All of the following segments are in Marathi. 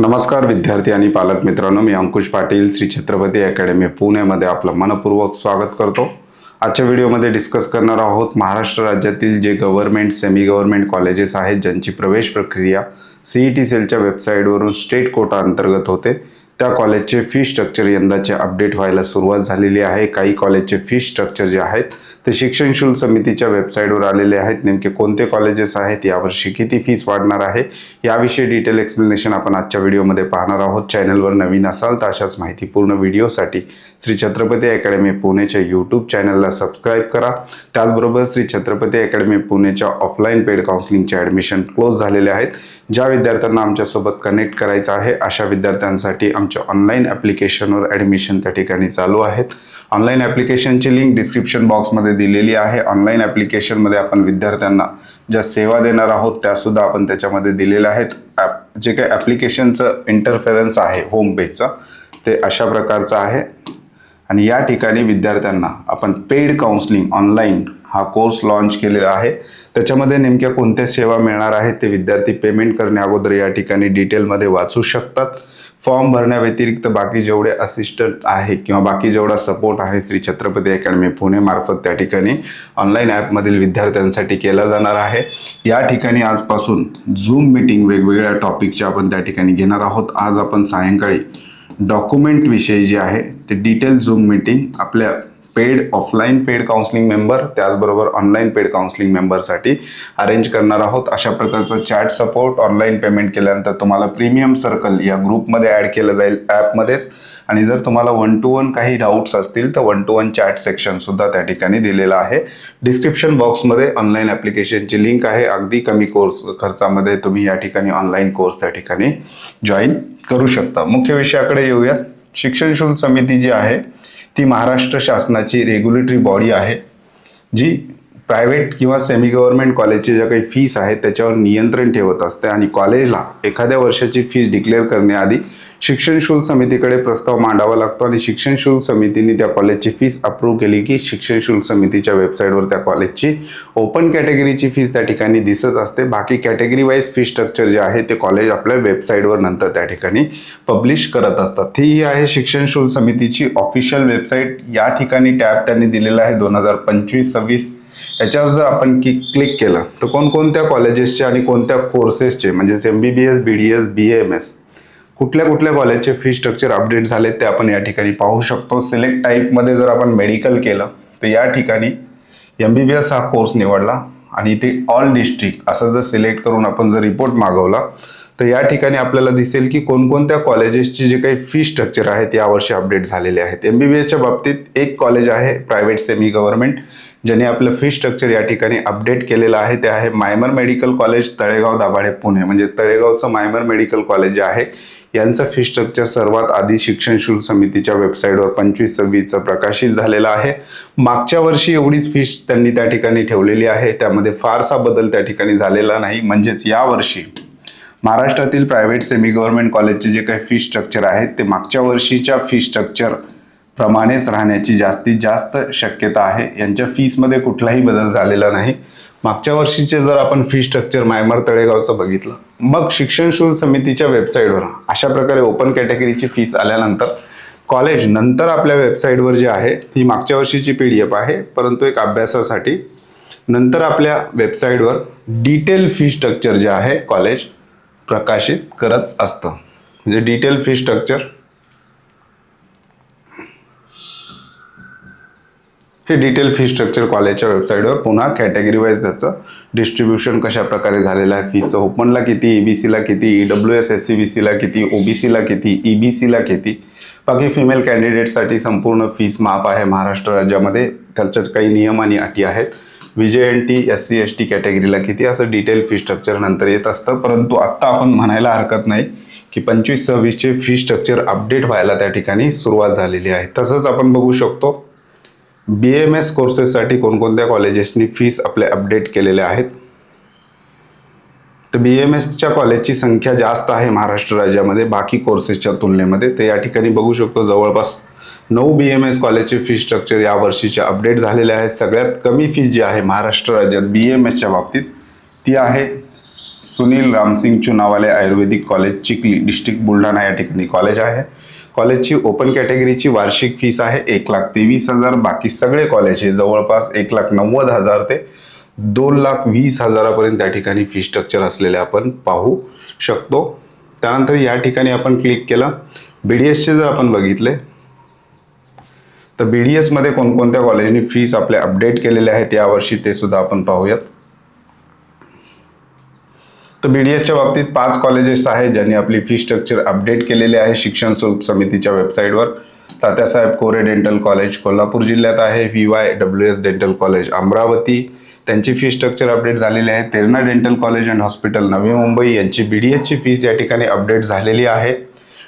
नमस्कार विद्यार्थी आणि पालक मित्रांनो मी अंकुश पाटील श्री छत्रपती अकॅडमी पुण्यामध्ये आपलं मनपूर्वक स्वागत करतो. आजच्या व्हिडिओमध्ये डिस्कस करणार आहोत महाराष्ट्र राज्यातील जे गव्हर्नमेंट सेमी गव्हर्नमेंट कॉलेजेस आहेत ज्यांची प्रवेश प्रक्रिया सीई टी सेलच्या वेबसाईटवरून स्टेट कोटा अंतर्गत होते. त्या कॉलेजचे फी स्ट्रक्चर यंदाचे अपडेट व्हायला सुरुवात झालेली आहे. काही कॉलेजचे फी स्ट्रक्चर जे आहेत ते शिक्षण शुल्क समितीच्या वेबसाईटवर आलेले आहेत. नेमके कोणते कॉलेजेस आहेत यावर्षी किती फीस वाढणार आहे याविषयी डिटेल एक्सप्लेनेशन आपण आजच्या व्हिडिओमध्ये पाहणार आहोत. चॅनलवर नवीन असाल तर अशाच माहितीपूर्ण व्हिडिओसाठी श्री छत्रपती अकॅडमी पुणेच्या यूट्यूब चॅनलला सबस्क्राईब करा. त्याचबरोबर श्री छत्रपती अकॅडमी पुणेच्या ऑफलाईन पेड काउन्सिलिंगचे ॲडमिशन क्लोज झालेले आहेत. ज्या विद्यार्थ्यांना आमच्यासोबत कनेक्ट करायचं आहे अशा विद्यार्थ्यांसाठी आमच्या ऑनलाईन ॲप्लिकेशनवर ॲडमिशन त्या ठिकाणी चालू आहेत. ऑनलाईन ॲप्लिकेशनची लिंक डिस्क्रिप्शन बॉक्समध्ये दिलेली आहे. ऑनलाईन ॲप्लिकेशनमध्ये आपण विद्यार्थ्यांना ज्या सेवा देणार आहोत त्यासुद्धा आपण त्याच्यामध्ये दिलेल्या आहेत. ॲप जे काही ॲप्लिकेशनचं इंटरफेरन्स आहे होम पेजचं ते अशा प्रकारचं आहे. आणि या ठिकाणी विद्यार्थ्यांना आपण पेड काउन्सलिंग ऑनलाईन हा कोर्स लॉन्च केलेला आहे. त्याच्यामध्ये नेमक्या कोणत्या सेवा मिळणार आहेत ते विद्यार्थी पेमेंट करण्या अगोदर या ठिकाणी डिटेलमध्ये वाचू शकतात. फॉर्म भरण्याव्यतिरिक्त बाकी जेवढे असिस्टंट आहे किंवा बाकी जेवढा सपोर्ट आहे श्री छत्रपती अकॅडमी पुणे मार्फत त्या ठिकाणी ऑनलाईन ॲपमधील विद्यार्थ्यांसाठी केला जाणार आहे. या ठिकाणी आजपासून झूम मीटिंग वेगवेगळ्या टॉपिकच्या आपण त्या ठिकाणी घेणार आहोत. आज आपण सायंकाळी डॉक्युमेंटविषयी जे आहे ते डिटेल झूम मीटिंग आपल्या paid offline paid counselling member त्याचबरोबर ऑनलाईन पेड काउन्सिलिंग मेंबरसाठी अरेंज करणार आहोत. अशा प्रकारचं चॅट सपोर्ट ऑनलाईन पेमेंट केल्यानंतर तुम्हाला प्रीमियम सर्कल या ग्रुपमध्ये ॲड केलं जाईल ॲपमध्येच आणि जर तुम्हाला वन टू वन काही डाऊट्स असतील तर वन टू वन चॅट सेक्शनसुद्धा त्या ठिकाणी दिलेलं आहे. डिस्क्रिप्शन बॉक्समध्ये ऑनलाईन ॲप्लिकेशनची लिंक आहे. अगदी कमी कोर्स खर्चामध्ये तुम्ही या ठिकाणी ऑनलाईन कोर्स त्या ठिकाणी जॉईन करू शकता. मुख्य विषयाकडे येऊयात. शिक्षण शुल्क समिती जी आहे ती महाराष्ट्र शासनाची रेग्युलेटरी बॉडी आहे जी प्रायव्हेट किंवा सेमी गव्हर्नमेंट कॉलेजचे ज्या काही फीस आहेत त्याच्यावर नियंत्रण ठेवत असते आणि कॉलेजला एखाद्या वर्षाची फीस डिक्लेअर करण्याआधी शिक्षण शुल्क समितीकडे प्रस्ताव मांडावा लागतो आणि शिक्षण शुल्क समितीने त्या कॉलेजची फीस अप्रूव्ह केली की शिक्षण शुल्क समितीच्या वेबसाईटवर त्या कॉलेजची ओपन कॅटेगरीची फीस त्या ठिकाणी दिसत असते. बाकी कॅटेगरी वाईज फी स्ट्रक्चर जे आहे ते कॉलेज आपल्या वेबसाईटवर नंतर त्या ठिकाणी पब्लिश करत असतात. ही आहे शिक्षण शुल्क समितीची ऑफिशियल वेबसाईट या ठिकाणी टॅब त्यांनी दिलेला आहे दोन हजार पंचवीस सव्वीस. याच्यावर जर आपण की क्लिक केलं तर कोणकोणत्या कॉलेजेसचे आणि कोणत्या कोर्सेसचे म्हणजेच M B B S B D S B M S कुठल्या कुठल्या कॉलेजचे फी स्ट्रक्चर अपडेट झाले ते आपण या ठिकाणी पाहू शकतो. सिलेक्ट टाईपमध्ये जर आपण मेडिकल केलं तर या ठिकाणी एम बी बी एस हा कोर्स निवडला आणि ते ऑल डिस्ट्रिक्ट असं जर सिलेक्ट करून आपण जर रिपोर्ट मागवला तर या ठिकाणी आपल्याला दिसेल की कोणकोणत्या कॉलेजेसची जे काही फी स्ट्रक्चर आहेत यावर्षी अपडेट झालेले आहेत. एम बी बी एसच्या बाबतीत एक कॉलेज आहे प्रायव्हेट सेमी गव्हर्नमेंट ज्याने आपलं फी स्ट्रक्चर या ठिकाणी अपडेट केलेलं आहे. ते आहे मायमर मेडिकल कॉलेज तळेगाव दाभाडे पुणे. म्हणजे तळेगावचं मायमर मेडिकल कॉलेज जे आहे यांचं फी स्ट्रक्चर सर्वात आधी शिक्षण शुल्क समितीच्या वेबसाईटवर पंचवीस सव्वीसचं प्रकाशित झालेलं आहे. मागच्या वर्षी एवढीच फीस त्यांनी त्या ठिकाणी ठेवलेली आहे. त्यामध्ये फारसा बदल त्या ठिकाणी झालेला नाही. म्हणजेच यावर्षी महाराष्ट्रातील प्रायव्हेट सेमी गव्हर्नमेंट कॉलेजचे जे काही फी स्ट्रक्चर आहेत ते मागच्या वर्षीच्या फी स्ट्रक्चर प्रमाणेच राहण्याची जास्तीत जास्त शक्यता आहे. यांच्या फीसमध्ये कुठलाही बदल झालेला नाही. मागच्या वर्षीचे जर आपण फी स्ट्रक्चर मायमर तळेगावचं बघितलं मग शिक्षण शुल्क समितीच्या वेबसाईटवर अशा प्रकारे ओपन कॅटेगरीची फीस आल्यानंतर कॉलेज नंतर आपल्या वेबसाईटवर जी आहे ही मागच्या वर्षीची पी डी एफ आहे. परंतु एक अभ्यासासाठी नंतर आपल्या वेबसाईटवर डिटेल फी स्ट्रक्चर जे आहे कॉलेज प्रकाशित करत असतं. म्हणजे डिटेल फी स्ट्रक्चर हे डिटेल फी स्ट्रक्चर कॉलेजच्या वेबसाईटवर पुन्हा कॅटेगरी वाईज त्याचं डिस्ट्रीब्युशन कशा प्रकारे झालेलं आहे? फीचं ओपनला किती ई बी सीला किती E W S S C B सीला किती ओ बी सीला किती ई बी सीला किती? बाकी फिमेल कॅन्डिडेटसाठी संपूर्ण फीस माफ आहे. महाराष्ट्र राज्यामध्ये त्याच्याच काही नियम आणि अटी आहेत. V J N T S C S T कॅटेगरीला किती? असं डिटेल फी स्ट्रक्चर नंतर येत असतं. परंतु आत्ता आपण म्हणायला हरकत नाही की पंचवीस सव्वीसचे फी स्ट्रक्चर अपडेट व्हायला त्या ठिकाणी सुरुवात झालेली आहे. तसंच आपण बघू शकतो बी एम एस कोर्सेससाठी कोणकोणत्या कॉलेजेसनी फीस आपले अपडेट केलेले आहेत? तर बी एम एसच्या कॉलेजची संख्या जास्त आहे महाराष्ट्र राज्यामध्ये बाकी कोर्सेसच्या तुलनेमध्ये. ते या ठिकाणी बघू शकतो जवळपास नऊ बी एम एस कॉलेजचे फी स्ट्रक्चर या वर्षीचे अपडेट झालेले आहेत. सगळ्यात कमी फीस जी आहे महाराष्ट्र राज्यात बी एम एसच्या बाबतीत ती आहे Sunil Ramsingh Chunawale ayurvedic college Chikhli district Buldhana या ठिकाणी कॉलेज आहे. कॉलेजची ओपन कॅटेगरीची वार्षिक फीस आहे एक लाख तेवीस हजार बाकी सगळे कॉलेज हे जवळपास एक लाख नव्वद हजार ते दोन लाख वीस हजारापर्यंत त्या ठिकाणी फी स्ट्रक्चर असलेले आपण पाहू शकतो. त्यानंतर या ठिकाणी आपण क्लिक केलं. बी डी एसचे जर आपण बघितले तर बी डी एसमध्ये कोणकोणत्या कॉलेजनी फीस आपले अपडेट केलेले आहेत यावर्षी ते सुद्धा आपण पाहूयात. तर बी डी एसच्या बाबतीत पाच कॉलेजेस आहेत ज्यांनी आपली फी स्ट्रक्चर अपडेट केलेले आहे शिक्षण शुल्क समितीच्या वेबसाईटवर तात्यासाहेब कोरे डेंटल कॉलेज कोल्हापूर जिल्ह्यात आहे. V Y W S dental college Amravati. त्यांची फी स्ट्रक्चर अपडेट झालेली आहे. Terna dental college and hospital Navi Mumbai. यांची बी डी एसची फीज या ठिकाणी अपडेट झालेली आहे.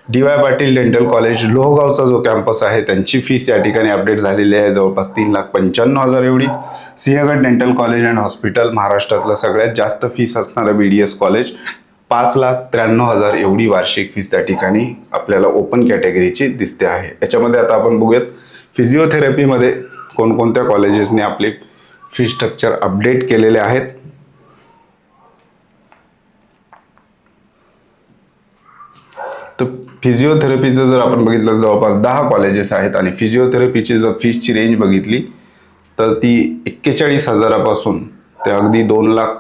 D Y Patil dental college लोहगावचा जो कॅम्पस आहे त्यांची फीस या ठिकाणी अपडेट झालेली आहे. जवळपास तीन लाख पंच्याण्णव हजार एवढी. Sinhgad dental college and hospital महाराष्ट्रातलं सगळ्यात जास्त फीस असणारं बी डी एस कॉलेज. पाच लाख त्र्याण्णव हजार एवढी वार्षिक फीस त्या ठिकाणी आपल्याला ओपन कॅटेगरीची दिसते आहे. याच्यामध्ये आता आपण बघूयात फिजिओथेरपीमध्ये कोणकोणत्या कॉलेजेसने आपले फी स्ट्रक्चर अपडेट केलेले आहेत तर फिजिओथेरपीचं जर आपण बघितलं जवळपास दहा कॉलेजेस आहेत आणि फिजिओथेरपीची जर फीसची रेंज बघितली तर ती एक्केचाळीस हजारापासून ते अगदी दोन लाख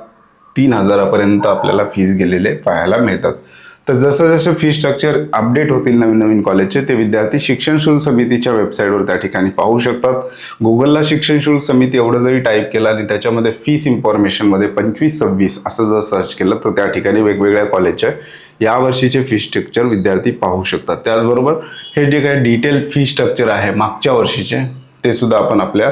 तीन हजारापर्यंत आपल्याला फीज गेलेले पाहायला मिळतात. तर जसं जसं फी स्ट्रक्चर अपडेट होतील नवीन नवीन कॉलेजचे ते विद्यार्थी शिक्षण शुल्क समितीच्या वेबसाईटवर त्या ठिकाणी पाहू शकतात. गुगलला शिक्षण शुल्क समिती एवढं जरी टाईप केलं आणि त्याच्यामध्ये फीस इन्फॉर्मेशनमध्ये पंचवीस सव्वीस असं जर सर्च केलं तर त्या ठिकाणी वेगवेगळ्या कॉलेजचे या वर्षीचे फी स्ट्रक्चर विद्यार्थी पाहू शकतात. त्याचबरोबर हे जे काही डिटेल फी स्ट्रक्चर आहे मागच्या वर्षीचे ते सुद्धा आपण आपल्या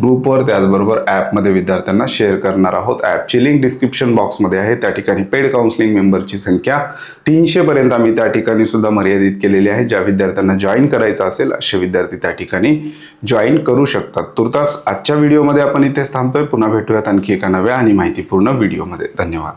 ग्रुपवर त्याचबरोबर ॲपमध्ये विद्यार्थ्यांना शेअर करणार आहोत. ॲपची लिंक डिस्क्रिप्शन बॉक्समध्ये आहे. त्या ठिकाणी पेड काउन्सिलिंग मेंबरची संख्या तीनशेपर्यंत आम्ही त्या ठिकाणी सुद्धा मर्यादित केलेली आहे. ज्या विद्यार्थ्यांना जॉईन करायचं असेल असे विद्यार्थी त्या ठिकाणी जॉईन करू शकतात. तुर्तास आजच्या व्हिडिओमध्ये आपण इथेच थांबतोय. पुन्हा भेटूयात आणखी एका नव्या आणि माहितीपूर्ण व्हिडिओमध्ये धन्यवाद.